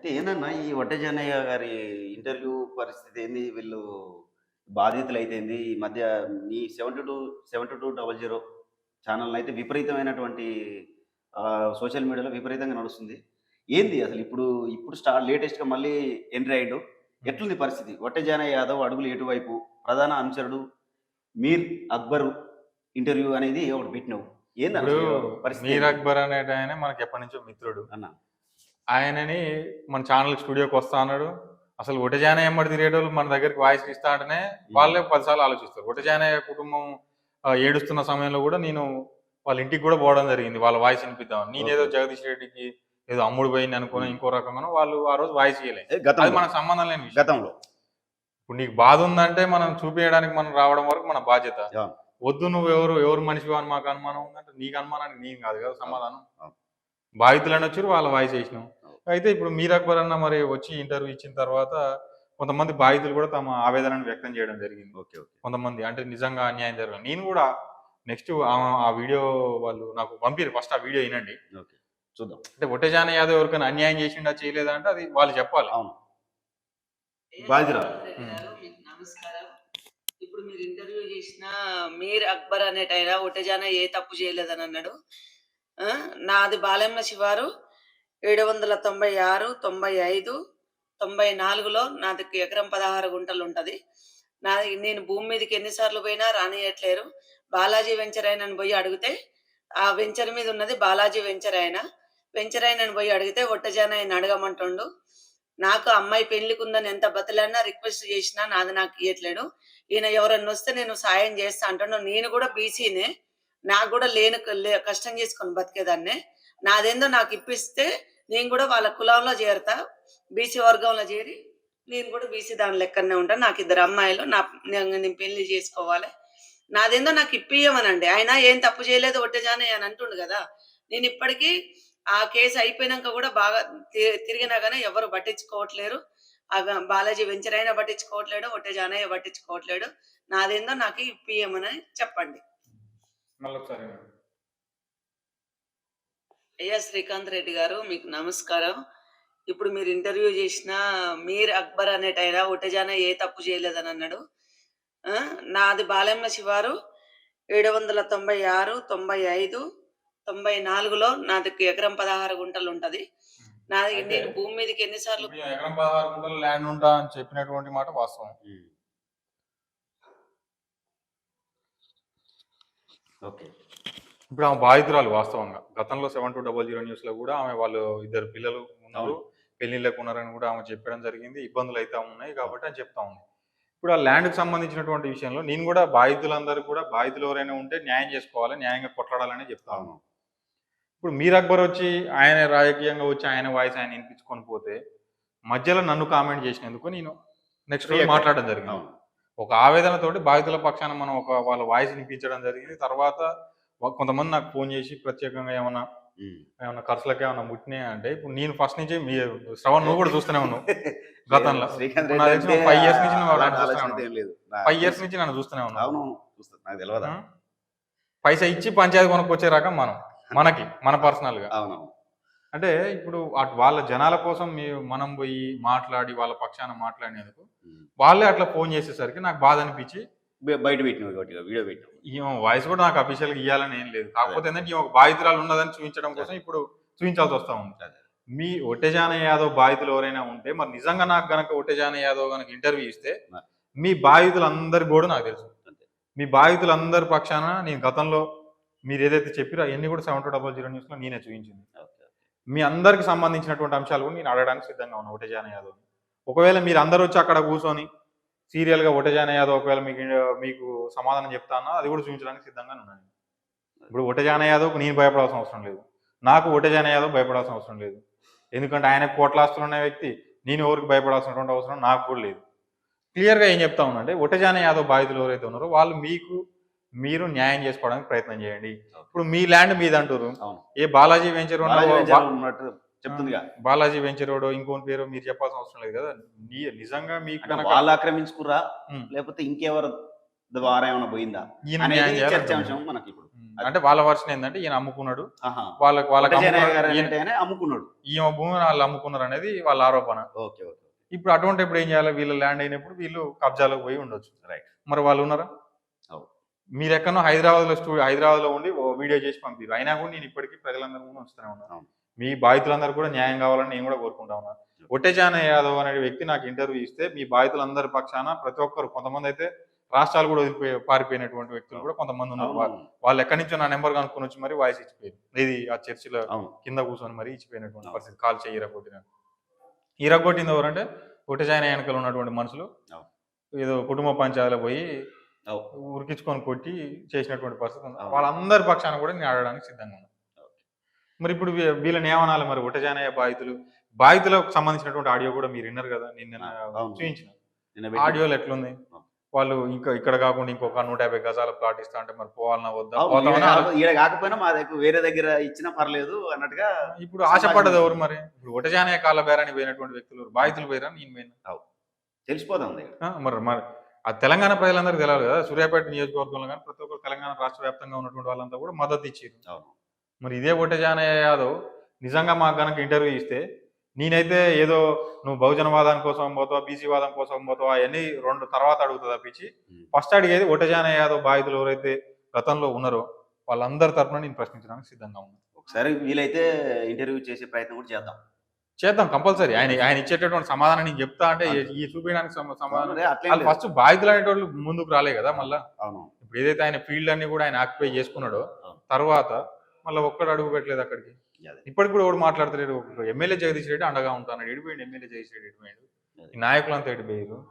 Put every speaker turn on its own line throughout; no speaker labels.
అయితే ఏందన్నా ఈ వడ్డజనయ్య గారి ఇంటర్వ్యూ పరిస్థితి ఏంది? వీళ్ళు బాధితులు అయితేంది ఈ మధ్య ఈ seven two seven two double zero channel అయితే విపరీతమైనటువంటి సోషల్ మీడియాలో విపరీతంగా నడుస్తుంది. ఏంది అసలు ఇప్పుడు ఇప్పుడు స్టార్ లేటెస్ట్గా మళ్ళీ ఎంట్రీ అయ్యాడు. ఎట్లుంది పరిస్థితి? వట్టజానయ్య యాదవ్ అడుగులు ఎటువైపు? ప్రధాన అనుచరుడు మీర్ అక్బర్ ఇంటర్వ్యూ అనేది ఒకటి పెట్టినావు. ఏంది అసలు పరిస్థితి
మీర్? అక్బర్ అనేట ఆయన మనకి ఎప్పటి నుంచో మిత్రుడు.
అన్న.
ఆయనని మన ఛానల్ స్టూడియోకి వస్తా అన్నాడు. అసలు ఒటజానయ్య ఎమ్మడి తిరిగేటోళ్ళు మన దగ్గరికి వాయిస్ ఇస్తా అంటేనే వాళ్ళే పదిసార్లు ఆలోచిస్తారు. ఒటజానయ్య కుటుంబం ఏడుస్తున్న సమయంలో కూడా నేను వాళ్ళ ఇంటికి కూడా పోవడం జరిగింది. వాళ్ళ వాయిస్ వినిపిద్దాం నేనేదో. జగదీష్ రెడ్డికి ఏదో అమ్ముడు పోయింది అనుకుని ఇంకో రకంగా వాళ్ళు ఆ రోజు వాయిస్
ఏ,
అది మనకు సంబంధం లేని
గతంలో.
ఇప్పుడు నీకు బాధ ఉందంటే మనం చూపించడానికి మనం రావడం వరకు మన బాధ్యత. వద్దు నువ్వు ఎవరు ఎవరు మనిషి అని మాకు అనుమానం ఉందంటే నీకు అనుమానానికి నేను కాదు కదా సమాధానం. బాధితులని వచ్చారు వాళ్ళ వాయిస్ వేసినాం.
అవును.
అయితే ఇప్పుడు మీర్ అక్బర్ అన్న మరి వచ్చి ఇంటర్వ్యూ ఇచ్చిన తర్వాత కొంతమంది బాధితులు కూడా తమ ఆవేదనను వ్యక్తం చేయడం జరిగింది.
Okay okay.
కొంతమంది అంటే నిజంగా అన్యాయం జరగదు నేను కూడా నెక్స్ట్ ఆ వీడియో వాళ్ళు నాకు పంపిరు. ఫస్ట్ ఆ వీడియో వినండి.
ఓకే చూద్దాం.
అంటే ఒట్టేజాన యాదవ్ ఎవరికైనా అన్యాయం చేసిండా చేయలేదా అంటే అది వాళ్ళు చెప్పాలి.
అవును. బాధితురాలు.
నమస్కారం. ఇప్పుడు మీరు ఇంటర్వ్యూ చేసిన మీర్ అక్బర్ అనేటైనా ఒటేజాన ఏ తప్పు చేయలేదని అన్నాడు. నాది బాలెమ్మ శివారు. ఏడు వందల తొంభై ఆరు తొంభై ఐదు తొంభై నాలుగులో నాది ఎకరం పదహారు గుంటలు ఉంటది నాది నేను భూమి మీదకి ఎన్నిసార్లు పోయినా రానియట్లేరు. బాలాజీ వెంచర్ అయినని పోయి అడిగితే ఆ వెంచర్ మీద ఉన్నది బాలాజీ వెంచర్ అయిన వెంచర్ అయినని పోయి అడిగితే ఒట్టజాన ఆయన అడగమంటుండు. నాకు అమ్మాయి పెళ్ళికి ఉందని ఎంత బతలన్నా రిక్వెస్ట్ చేసినా నాది నాకు ఇయ్యట్లేడు. ఈయన ఎవరన్నా వస్తే నేను సాయం చేస్తా అంటున్నాను నేను కూడా బీసీనే. నాకు కూడా లేని లే- కష్టం చేసుకొని బతికేదాన్నే. నాదేందో నాకు ఇప్పిస్తే నేను కూడా వాళ్ళ కులంలో చేరతా బీసీ వర్గంలో చేరి నేను కూడా బీసీ దాని లెక్కనే ఉంటాను నాకు ఇద్దరు అమ్మాయిలు నా నేను పెళ్ళి చేసుకోవాలి. నాదేందో నాకు ఇప్పియమనండి ఆయన ఏం తప్పు చేయలేదు ఒట్టజానే అని అంటుండు కదా. నేను ఇప్పటికీ ఆ కేసు అయిపోయినాక కూడా బాగా తి- తిరిగినా కానీ ఎవరు పట్టించుకోవట్లేరు. ఆ బాలాజీ వెంచర్ అయినా పట్టించుకోవట్లేడు ఒట్టే జానయ్య పట్టించుకోవట్లేడు. నాదేందో నాకు ఇప్పియమని చెప్పండి. అయ్యా శ్రీకాంత్ రెడ్డి గారు మీకు నమస్కారం. ఇప్పుడు మీరు ఇంటర్వ్యూ చేసిన మీర్ అక్బర్ అనేటైనా ఒట్టజాన ఏ తప్పు చేయలేదని అన్నాడు. ఆ, నాది బాలెమ్మ శివారు ఏడు వందల తొంభై ఆరు తొంభై ఐదు తొంభై నాలుగులో నాది ఎకరం పదహారు గుంటలు ఉంటది. నాది నేను భూమి మీదకి ఎన్నిసార్లు
ఎకరం పదహారు గుంటలు ల్యాండ్ ఉంటా అని చెప్పినటువంటి మాట వాస్తవం.
ఓకే.
ఇప్పుడు ఆమె బాధితురాలు వాస్తవంగా. గతంలో సెవెన్ టూ డబల్ జీరో న్యూస్లో కూడా ఆమె వాళ్ళు ఇద్దరు పిల్లలు ఉన్నారు పెళ్ళిళ్ళకు ఉన్నారని కూడా ఆమె చెప్పడం జరిగింది. ఇబ్బందులు అయితే ఉన్నాయి కాబట్టి అని చెప్తా ఉంది. ఇప్పుడు ఆ ల్యాండ్కి సంబంధించినటువంటి విషయంలో నేను కూడా బాధితులందరూ కూడా బాధితులు ఎవరైనా ఉంటే న్యాయం చేసుకోవాలి న్యాయంగా కొట్లాడాలని చెప్తా ఉన్నాను. ఇప్పుడు మీర్ అక్బర్ వచ్చి ఆయన రాజకీయంగా వచ్చి ఆయన వాయిస్ ఆయన వినిపించుకొని పోతే మధ్యలో నన్ను కామెంట్ చేసినందుకు నేను నెక్స్ట్ రోజు. మాట్లాడడం జరిగింది. ఒక ఆవేదనతోటి బాధితుల పక్షాన మనం ఒక వాళ్ళ వాయిస్ వినిపించడం జరిగింది. తర్వాత కొంతమంది నాకు ఫోన్ చేసి ప్రత్యేకంగా ఏమన్నా
ఉమ్.
ఏమన్నా ఖర్చులకి ఏమన్నా ముట్టినాయి అంటే ఇప్పుడు నేను ఫస్ట్ నుంచి మీ శ్రవణ్ నువ్వు కూడా చూస్తూనే ఉన్నావు గతంలో. five years నుంచి ఫైవ్ ఇయర్స్ నుంచి నన్ను చూస్తూనే ఉన్నావు? పైసా ఇచ్చి పంచాయతీ కొనుక్కొచ్చే రకం మనం. మనకి మన
పర్సనల్గా.
అంటే ఇప్పుడు అటు వాళ్ళ జనాల కోసం మీ మనం పోయి మాట్లాడి వాళ్ళ పక్షాన మాట్లాడినందుకు. వాళ్ళే అట్లా ఫోన్ చేసేసరికి నాకు బాధ అనిపించి
బయ- బయట పెట్టినావు వీడియో పెట్టినావు
వాయిస్ కూడా నాకు అఫీషియల్గా ఇవ్వాలని ఏం లేదు కాకపోతే ఏంటంటే ఈ ఒక బాధితురాలు ఉన్నదని చూపించడం కోసం ఇప్పుడు చూపించాల్సి వస్తా ఉంది. మీ ఒట్టెజాన యాదవ్ బాధితులు ఎవరైనా ఉంటే మరి నిజంగా నాకు గనక ఒట్టెజాన యాదవ్ గనక ఇంటర్వ్యూ ఇస్తే. మీ బాధితులందరి కూడా నాకు తెలుసు. మీ బాధితులందరి పక్షాన నేను గతంలో మీరు ఏదైతే చెప్పారో అవన్నీ కూడా సెవెన్ టూ డబల్ జీరో న్యూస్లో నేనే చూపించింది. మీ అందరికి సంబంధించినటువంటి అంశాలు కూడా నేను అడగడానికి సిద్ధంగా ఉన్నాను ఒకటేజాన యాదవ్ ఒకవేళ మీరు అందరు వచ్చి అక్కడ కూర్చొని సీరియల్గా గా యాదవ్ ఒకవేళ మీకు మీకు సమాధానం చెప్తానా అది కూడా చూపించడానికి సిద్ధంగా ఉన్నాను ఇప్పుడు ఒటేజాన యాదవ్ నేను భయపడాల్సిన అవసరం లేదు. నాకు ఒటేజాన యాదవ్ భయపడాల్సిన అవసరం లేదు. ఎందుకంటే ఆయన కోట్లాస్తులు ఉన్న వ్యక్తి నేను ఎవరికి భయపడాల్సినటువంటి అవసరం నాకు కూడా లేదు. క్లియర్గా ఏం చెప్తా ఉందంటే ఒటేజాన యాదవ్ బాధితులు ఎవరైతే ఉన్నారో వాళ్ళు మీకు మీరు న్యాయం చేసుకోవడానికి ప్రయత్నం చేయండి. ఇప్పుడు మీ ల్యాండ్ మీద అంటారు ఏ బాలాజీ వెంచర్
చెప్తుందిగా.
బాలాజీ వెంచర్ రోడ్ ఇంకోని పేరు మీరు చెప్పాల్సిన అవసరం లేదు కదా. నిజంగా మీకు
వాళ్ళు ఆక్రమించుకురా. లేకపోతే ఇంకెవరు ద్వారా ఏమైనా పోయిందా. చర్చాంశం మనకి ఇప్పుడు.
అంటే వాళ్ళ వర్షన్ ఏంటంటే ఈయన అమ్ముకున్నాడు. వాళ్ళకి వాళ్ళకి అమ్ముకున్నాడు, ఈయన- భూమిని వాళ్ళు అమ్ముకున్నారు అనేది వాళ్ళ ఆరోపణ.
ఓకే ఓకే
ఇప్పుడు అటువంటి ఇప్పుడు ఏం చేయాలి? వీళ్ళ ల్యాండ్ అయినప్పుడు వీళ్ళు కబ్జాలోకి పోయి ఉండొచ్చు.
Right.
మరి వాళ్ళు ఉన్నారా. మీరు ఎక్కడో హైదరాబాద్లో స్టూడియో హైదరాబాద్లో ఉండి ఓ వీడియో చేసి పంపిరు అయినా కూడా నేను ఇప్పటికీ ప్రజలందరూ కూడా వస్తూనే ఉన్నాను. మీ బాధితులందరూ కూడా న్యాయం కావాలని నేను కూడా కోరుకుంటా ఉన్నాను ఒట్టేజాన యాదవ్ అనే వ్యక్తి నాకు ఇంటర్వ్యూ ఇస్తే మీ బాధితులందరి పక్షాన ప్రతి ఒక్కరు కొంతమంది అయితే రాష్ట్రాలు కూడా వదిలిపోయి పారిపోయినటువంటి వ్యక్తులు కూడా కొంతమంది ఉన్నారు. వాళ్ళు ఎక్కడి నుంచో నా నెంబర్ కనుక్కొని వచ్చి మరి వాయిస్ ఇచ్చిపోయారు ఇది ఆ చర్చిలో కింద కూర్చొని మరి ఇచ్చిపోయినటువంటి. పరిస్థితి కాల్ చేయి ఇరగొట్టిన ఇరగొట్టింది ఎవరంటే ఒట్టజాయిన వెనకాల ఉన్నటువంటి మనుషులు. ఏదో కుటుంబ పంచాయతీలో పోయి. ఉరికించుకొని కొట్టి చేసినటువంటి పరిస్థితి ఉంది. వాళ్ళందరి పక్షాన కూడా నేను ఆడడానికి సిద్ధంగా ఉన్నాను. మరి ఇప్పుడు వీళ్ళని ఏమనాలి మరి? ఒట్టజానయ్య బాధితులు బాధితులకు సంబంధించినటువంటి ఆడియో కూడా మీరు విన్నారు కదా? నిన్న. చూపించిన. ఆడియోలు ఎట్లుంది. వాళ్ళు ఇంకా ఇక్కడ కాకుండా ఇంకొక నూట యాభై గజాల ప్లాట్ ఇస్తా అంటే మరి పోవాలన్నా వద్దా?
ఈడ కాకపోయినా మా దగ్గర వేరే దగ్గర ఇచ్చినా పర్లేదు అన్నట్టుగా
ఇప్పుడు ఆశపడ్డది ఎవరు మరి? ఇప్పుడు ఒటజానయ్య కాళ్ళ బేరానికి పోయినటువంటి వ్యక్తులు? బాధితులు పోయిరా నేను పోయినా?
తెలిసిపోతుంది.
ఆ, మరి మరి ఆ తెలంగాణ ప్రజలందరికీ తెలియాలి కదా. సూర్యాపేట నియోజకవర్గంలో కానీ ప్రతి ఒక్కరు తెలంగాణ రాష్ట్ర వ్యాప్తంగా ఉన్నటువంటి వాళ్ళంతా కూడా మద్దతు ఇచ్చారు. మరి ఇదే ఒటజానయ్య యాదవ్ నిజంగా మాకు గనక ఇంటర్వ్యూ ఇస్తే నేనైతే ఏదో నువ్వు బహుజనవాదం కోసం పోతావా బీసీ వాదం కోసం పోతావా అవన్నీ రెండు తర్వాత అడుగుతుంది తప్పించి. ఫస్ట్ అడిగేది ఒటజానయ్య యాదవ్ బాధితులు ఎవరైతే గతంలో ఉన్నారో వాళ్ళందరి తరఫున నేను ప్రశ్నించడానికి సిద్ధంగా ఉన్నాను.
ఒకసారి వీలైతే ఇంటర్వ్యూ చేసే ప్రయత్నం కూడా చేద్దాం.
చేద్దాం కంపల్సరీ. ఆయన ఆయన ఇచ్చేటటువంటి సమాధానం నేను చెప్తా అంటే ఈ- చూపించడానికి సమ- సమాధానం. ఫస్ట్ బాధితులు అనేటోళ్ళు ముందుకు రాలే కదా మళ్ళా.
అవును.
ఇప్పుడు ఏదైతే ఆయన ఫీల్డ్ అన్ని కూడా ఆయన ఆక్యుపై చేసుకున్నాడో. తర్వాత మళ్ళీ ఒక్కడు అడుగు పెట్టలేదు అక్కడికి. ఇప్పటికి కూడా ఎవడు మాట్లాడతలేడు. ఎమ్మెల్యే జగదీష్ రెడ్డి అండగా ఉంటాను. ఎడిపోయింది ఎమ్మెల్యే జగదీష్ రెడ్డి ఎడిపోయాడు
అదే.
ఈ నాయకులంతా ఎడిపోయారు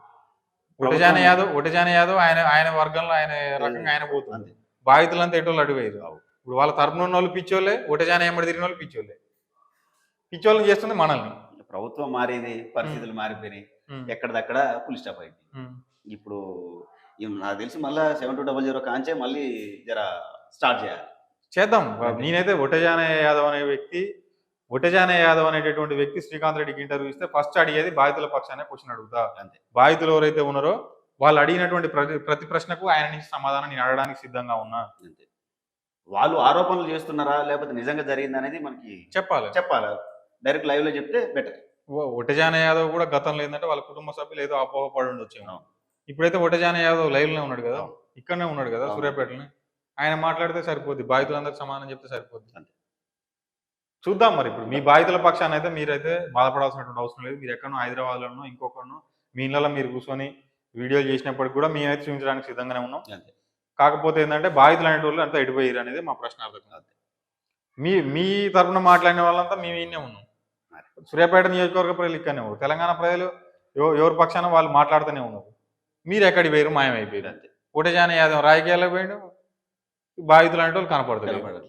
ఒటజాన యాదవ్ ఒటజాన యాదవ్ ఆయన ఆయన వర్గంలో ఆయన రకంగా ఆయన పోతుంది.
అంతే.
బాధితులంతా ఎటోళ్ళు అడిగారు
అవును.
ఇప్పుడు వాళ్ళ తరపున ఉన్న వాళ్ళు పిచ్చోళ్ళే ఒటజాన ఎమ్మడి తిరిగిన వాళ్ళు పిచ్చోళ్ళే. పిచ్చోళ్ళని చేస్తుంది మనల్ని.
ప్రభుత్వం మారింది పరిస్థితులు మారిపోయినాయి. ఎక్కడిదక్కడ పులి స్టాప్ అయింది. ఇప్పుడు నాకు తెలిసి మళ్ళీ సెవెన్ టూ డబల్ జీరో కాంచే మళ్ళీ జర స్టార్ట్ చేయాలి.
చేద్దాం. నేనైతే ఒటజానయ్య యాదవ్ అనే వ్యక్తి ఒటజానయ్య యాదవ్ అనేటటువంటి వ్యక్తి శ్రీకాంత్ రెడ్డికి ఇంటర్వ్యూ ఇస్తే ఫస్ట్ అడిగేది బాధితుల పక్షానే క్వశ్చన్ అడుగుతా.
అంతే.
బాధితులు ఎవరైతే ఉన్నారో వాళ్ళు అడిగినటువంటి ప్రతి ప్రతి ప్రశ్నకు ఆయన నుంచి సమాధానం నేను అడగడానికి సిద్ధంగా ఉన్నా.
అంతే. వాళ్ళు ఆరోపణలు చేస్తున్నారా లేకపోతే నిజంగా జరిగింది అనేది మనకి
చెప్పాలి.
చెప్పాలి? డైరెక్ట్ లైవ్లో చెప్తే బెటర్
ఒటజాన యాదవ్ కూడా గతంలో ఏంటంటే వాళ్ళ కుటుంబ సభ్యులు ఏదో అపోహపడి ఉండొచ్చేమో
అవును.
ఇప్పుడైతే ఒటజాన యాదవ్ లైవ్లో ఉన్నాడు కదా. ఇక్కడనే ఉన్నాడు కదా. సూర్యాపేటలో ఆయన మాట్లాడితే సరిపోద్ది బాధితులందరికీ సమాధానం చెప్తే సరిపోద్ది
అంతే.
చూద్దాం మరి ఇప్పుడు మీ బాధితుల పక్షాన అయితే మీరైతే బాధపడాల్సినటువంటి అవసరం లేదు మీరు ఎక్కడో హైదరాబాద్ లోనో ఇంకొకరినో మీ ఇళ్ళలో మీరు కూర్చొని వీడియోలు చేసినప్పటికి కూడా మేమైతే చూపించడానికి సిద్ధంగానే ఉన్నాం
అంతే
కాకపోతే ఏంటంటే బాధితులు అనేటోళ్ళు అంతా ఎడిపోయారు అనేది మా ప్రశ్న అర్థం
అంతే.
మీ మీ తరపున మాట్లాడిన వాళ్ళంతా మేము ఈయనే ఉన్నాం. సూర్యాపేట నియోజకవర్గ ప్రజలు ఇక్కడనే ఉన్నారు. తెలంగాణ ప్రజలు ఎవ- ఎవరి పక్షాన వాళ్ళు మాట్లాడుతూనే ఉన్నారు. మీరు ఎక్కడికి పోయారు మాయమైపోయారు
అంతే.
ఒకటేజాన యాదవ్ రాజకీయాల్లో పోయాడు. బాధితులు అంటే వాళ్ళు కనపడతారు.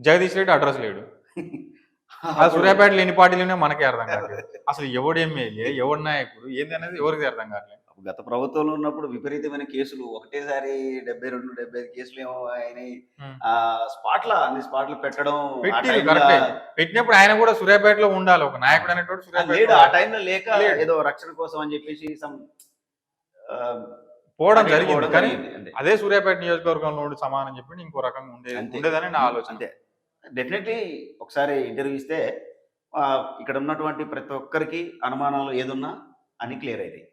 జగదీష్ రెడ్డి అడ్రస్ లేడు. ఆ సూర్యాపేటలో ఎన్ని పార్టీలు మనకే అర్థం కావట్లేదు. అసలు ఎవడు ఎమ్మెల్యే ఎవడు నాయకుడు ఏంది అనేది ఎవరికి అర్థం కావట్లేదు.
గత ప్రభుత్వంలో ఉన్నప్పుడు విపరీతమైన కేసులు ఒకటేసారి డెబ్బై రెండు డెబ్బై ఐదు కేసులు ఏమో అయినాయి
ఉమ్.
ఆ స్పాట్ల అన్ని స్పాట్లు పెట్టడం.
పెట్టినప్పుడు ఆయన కూడా సూర్యాపేటలో ఉండాలి ఒక నాయకుడు సూర్యాపేట
లేడు ఆ టైంలో లేక. ఏదో రక్షణ కోసం అని చెప్పేసి ఆ,
పోవడం జరిగింది కానీ. అదే సూర్యాపేట నియోజకవర్గంలో ఉండి సమానం చెప్పి ఇంకో రకంగా ఉండేది. ఉండేదని నా ఆలోచన
అంతే డెఫినెట్లీ ఒకసారి ఇంటర్వ్యూ ఇస్తే ఇక్కడ ఉన్నటువంటి ప్రతి ఒక్కరికి అనుమానాలు ఏదున్నా అన్ని క్లియర్ అవుతాయి